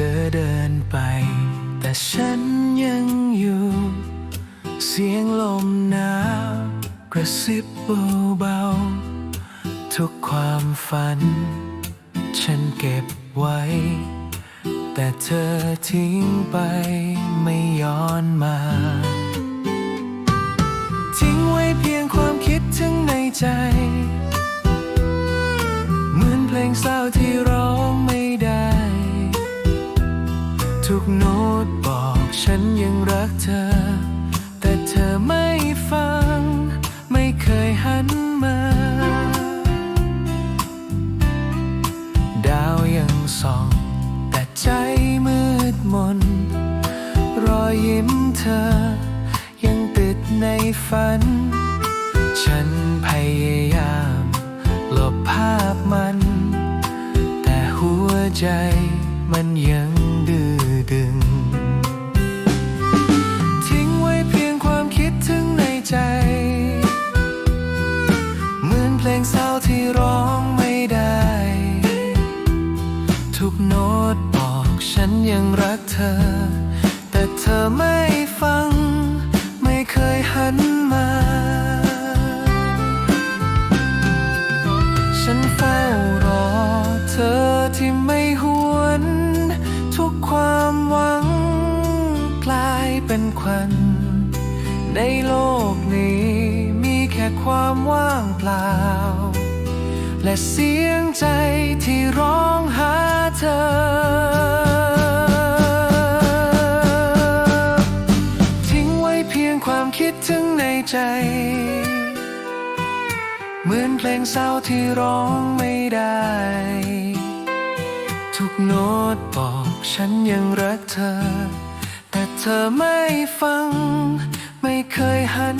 เดินไป แต่ฉันยังอยู่ เสียงลมหนาวกระซิบเบาๆทุกความฝัน ฉันเก็บไว้ แต่เธอทิ้งไปไม่ย้อนมา ทิ้งไว้เพียงความคิดถึงในใจ เหมือนเพลงเศร้าที่เร้อ ทุกโน้ตบอกฉันยังรักเธอ แต่เธอไม่ฟัง ไม่เคยหันมา ดาวยังส่อง แต่ใจมืดมน รอยยิ้มเธอ ยังติดในฝัน ฉันพยายามลบภาพมัน แต่หัวใจมันยัง ทุกโน้ตบอกฉันยังรักเธอ แต่เธอไม่ฟัง ไม่เคยหันมา ฉันเฝ้ารอเธอที่ไม่หวน ทุกความหวัง กลายเป็นควัน ในโลกนี้มีแค่ความว่างเปล่า และเสียงใจที่ร้องหาเธอ คิดถึงในใจ เหมือนเพลงเศร้าที่ร้องไม่ได้ ทุกโน้ตบอกฉันยังรักเธอ แต่เธอไม่ฟัง ไม่เคยหัน